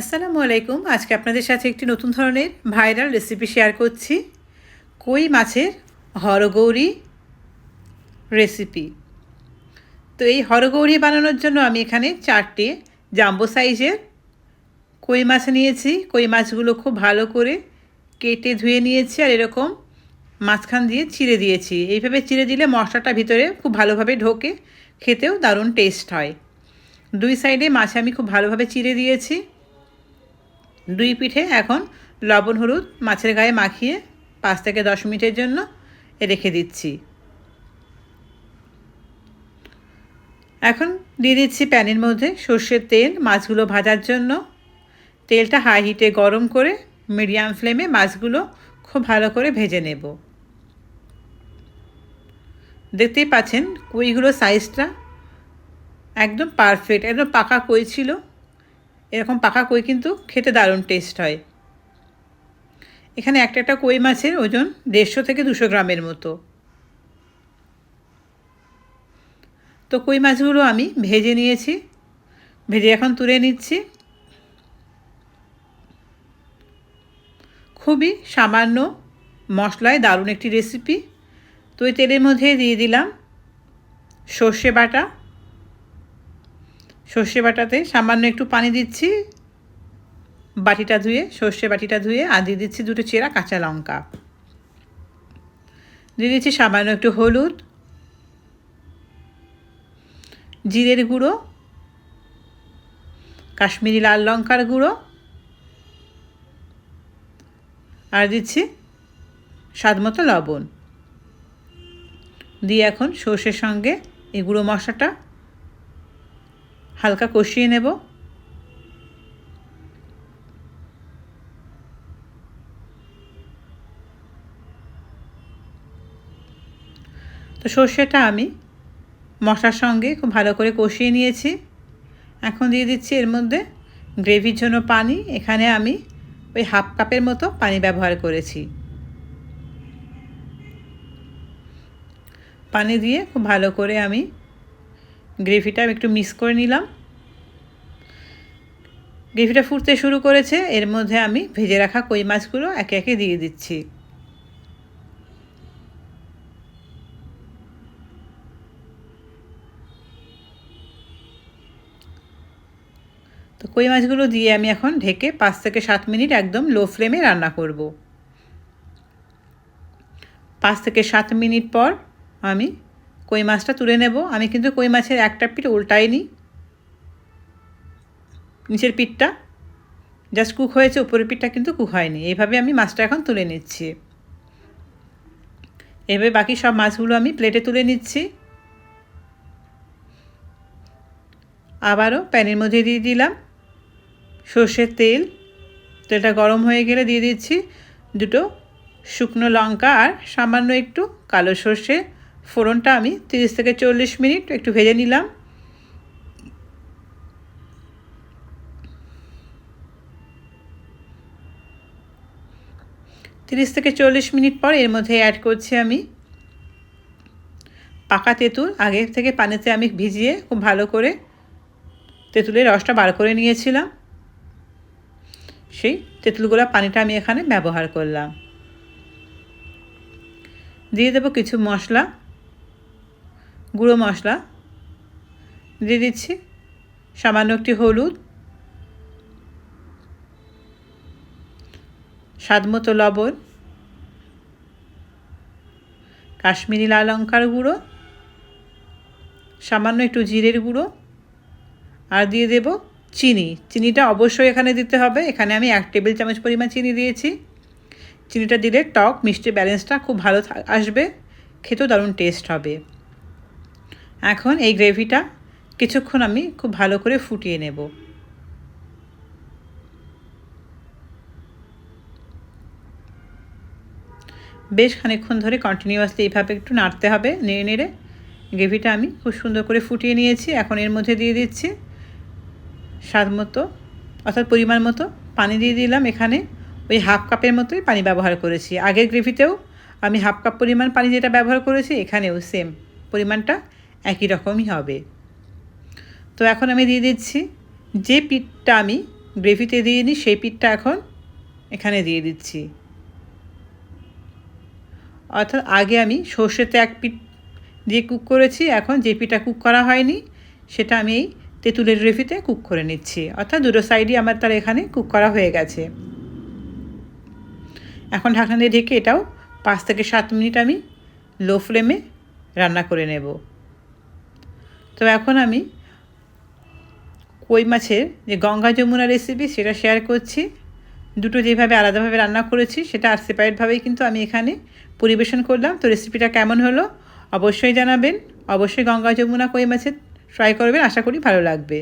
আসসালামু আলাইকুম। আজকে আপনাদের সাথে একটি নতুন ধরনের ভাইরাল রেসিপি শেয়ার করছি। কই মাছের হরগৌরি রেসিপি তো এই হরগৌরি বানানোর জন্য আমি এখানে চারটে জাম্বো সাইজের কই মাছ নিয়েছি। কই মাছগুলো খুব ভালো করে কেটে ধুয়ে নিয়েছি আর এরকম মাঝখান দিয়ে চিড়ে দিয়েছি। এইভাবে চিড়ে দিলে মশলাটা ভিতরে খুব ভালোভাবে ঢোকে, খেতেও দারুণ টেস্ট হয়। দুই সাইডে মাছ আমি খুব ভালোভাবে চিড়ে দিয়েছি। দুই পিঠে এখন লবণ, হলুদ মাছের গায়ে মাখিয়ে পাঁচ থেকে দশ মিনিটের জন্য রেখে দিচ্ছি। এখন দিয়ে দিচ্ছি প্যানের মধ্যে সর্ষের তেল মাছগুলো ভাজার জন্য। তেলটা হাই হিটে গরম করে মিডিয়াম ফ্লেমে মাছগুলো খুব ভালো করে ভেজে নেব। দেখতেই পাচ্ছেন কুইগুলো সাইজটা একদম পারফেক্ট একদম পাকা কই ছিল। এরকম পাকা কই কিন্তু খেতে দারুণ টেস্ট হয়। এখানে একটা একটা কই মাছের ওজন দেড়শো থেকে দুশো গ্রামের মতো। তো কই মাছগুলো আমি ভেজে নিয়েছি, ভেজে এখন তুলে নিচ্ছি। খুবই সামান্য মশলায় দারুণ একটি রেসিপি তো ওই তেলের মধ্যে দিয়ে দিলাম সর্ষে বাটা সর্ষে বাটাতে সামান্য একটু পানি দিচ্ছি। বাটিটা ধুয়ে, সর্ষে বাটিটা ধুয়ে, আর দিয়ে দিচ্ছি দুটো চেরা কাঁচা লঙ্কা। দিয়ে দিচ্ছি সামান্য একটু হলুদ, জিরের গুঁড়ো, কাশ্মীরি লাল লঙ্কার গুঁড়ো, আর দিচ্ছি স্বাদ মতো লবণ। দিয়ে এখন সর্ষের সঙ্গে এই গুঁড়ো মশলাটা হালকা কষিয়ে নেব। তো সর্ষেটা আমি মশলার সঙ্গে খুব ভালো করে কষিয়ে নিয়েছি। এখন দিয়ে দিচ্ছি এর মধ্যে গ্রেভির জন্য পানি। এখানে আমি ওই হাফ কাপের মতো পানি ব্যবহার করেছি। পানি দিয়ে খুব ভালো করে আমি গ্রেভিটা একটু মিক্স করে নিলাম। গ্রেভিটা ফুটতে শুরু করেছে, এর মধ্যে আমি ভেজে রাখা কই মাছগুলো একে একে দিয়ে দিচ্ছি। তো কই মাছগুলো দিয়ে আমি এখন ঢেকে পাঁচ থেকে সাত মিনিট একদম লো ফ্লেমে রান্না করব। পাঁচ থেকে সাত মিনিট পর আমি কই মাছটা তুলে নেব। আমি কিন্তু কই মাছের একটা পিঠ উল্টাইনি। নিচের পিঠটা জাস্ট কুক হয়েছে, উপরের পিঠটা কিন্তু কুক হয়নি। এইভাবে আমি মাছটা এখন তুলে নিচ্ছি। এভাবে বাকি সব মাছগুলো আমি প্লেটে তুলে নিচ্ছি। আবারও প্যানের মধ্যে দিয়ে দিলাম সর্ষের তেল। তেলটা গরম হয়ে গেলে দিয়ে দিচ্ছি দুটো শুকনো লঙ্কা আর সামান্য একটু কালো সর্ষে। ফোড়নটা আমি তিরিশ থেকে চল্লিশ মিনিট একটু ভেজে নিলাম। তিরিশ থেকে চল্লিশ মিনিট পর এর মধ্যে অ্যাড করছি আমি পাকা তেঁতুল। আগে থেকে পানিতে আমি ভিজিয়ে খুব ভালো করে তেঁতুলের রসটা বার করে নিয়েছিলাম। সেই তেঁতুলগুলো পানিটা আমি এখানে ব্যবহার করলাম। দিয়ে দেবো কিছু মশলা। গুঁড়ো মশলা দিয়ে দিচ্ছি। সামান্য একটি হলুদ। স্বাদ মতো লবণ। কাশ্মীরি লাল লঙ্কার গুঁড়ো। সামান্য একটু জিরের গুঁড়ো। আর দিয়ে দেব চিনি। চিনিটা অবশ্যই এখানে দিতে হবে। এখানে আমি এক টেবিল চামচ পরিমাণ চিনি দিয়েছি। চিনিটা দিলে টক মিষ্টি ব্যালেন্সটা খুব ভালো আসবে। খেতেও দারুণ টেস্ট হবে। এখন এই গ্রেভিটা কিছুক্ষণ আমি খুব ভালো করে ফুটিয়ে নেব। বেশ খানিকক্ষণ ধরে কন্টিনিউয়াসলি এইভাবে একটু নাড়তে হবে, নেড়ে নেড়ে। গ্রেভিটা আমি খুব সুন্দর করে ফুটিয়ে নিয়েছি। এখন এর মধ্যে দিয়ে দিচ্ছি স্বাদ মতো, অর্থাৎ পরিমাণ মতো পানি দিয়ে দিলাম। এখানে ওই হাফ কাপের মতোই পানি ব্যবহার করেছি। আগের গ্রেভিতেও আমি হাফ কাপ পরিমাণ পানি যেটা ব্যবহার করেছি, এখানেও সেম পরিমাণটা একই রকমই হবে। তো এখন আমি দিয়ে দিচ্ছি, যে পিঠটা আমি গ্রেভিতে দিয়ে নিই সেই পিঠটা এখন এখানে দিয়ে দিচ্ছি। অর্থাৎ আগে আমি সর্ষেতে এক পিঠ দিয়ে কুক করেছি, এখন যে পিঠটা কুক করা হয়নি, সেটা আমি এই তেঁতুলের গ্রেভিতে কুক করে নিচ্ছি। অর্থাৎ দুটো সাইডই আমার তার এখানে কুক করা হয়ে গেছে। এখন ঢাকনা দিয়ে ঢেকে এটাও পাঁচ থেকে সাত মিনিট আমি লো ফ্লেমে রান্না করে নেব। তো এখন আমি কই মাছের যে গঙ্গা যমুনা রেসিপি সেটা শেয়ার করছি। দুটো যেভাবে আলাদাভাবে রান্না করেছি, সেটা আর সেপারেটভাবেই কিন্তু আমি এখানে পরিবেশন করলাম। তো রেসিপিটা কেমন হলো অবশ্যই জানাবেন। অবশ্যই গঙ্গা যমুনা কই মাছের ট্রাই করবেন, আশা করি ভালো লাগবে।